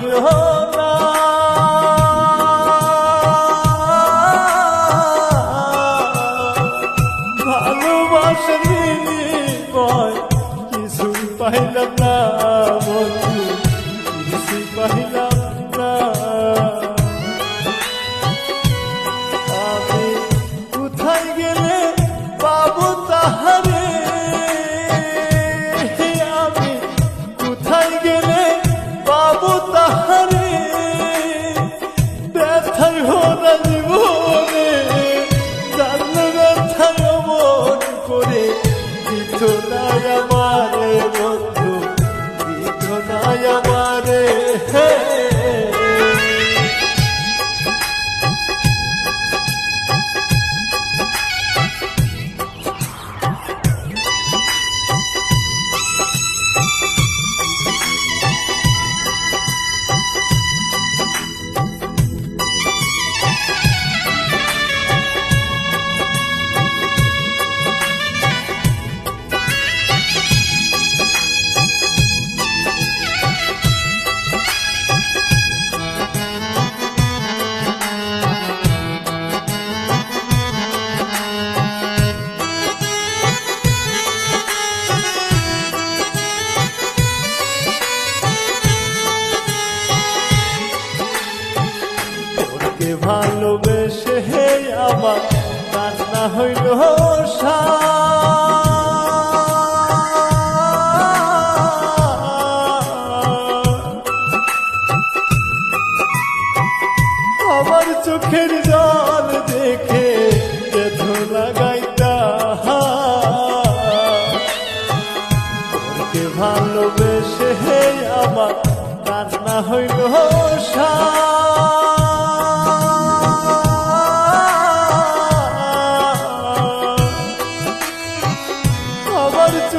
আমার হইল নাই আমারে হইল আমার চোখের জল দেখে লাগাইতা হে। আমার কান্না হইল সা।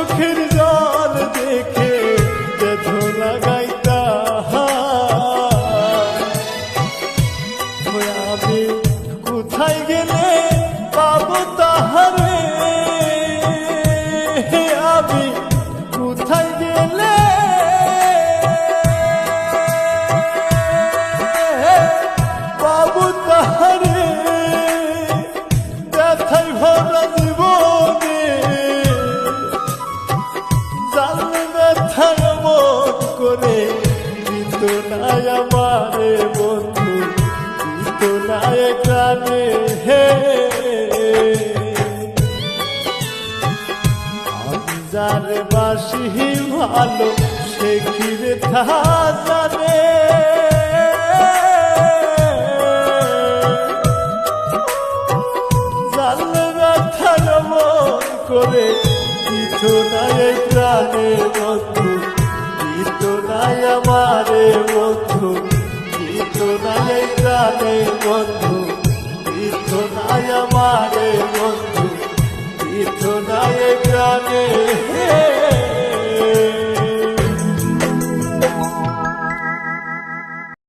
চোখের আমারে বন্ধু দিত নাই কানে হে। আমি যারে বাসি ভালো, সে ঘিরে থা জানে জানলে ব্যথার মন করে দিত নাই প্রাণে বন্ধু দিত নাই আমারে বন্ধু কিন্তু নাই প্রাণে বন্ধু কিন্তু নাই আমারে বন্ধু কিন্তু নাই প্রাণে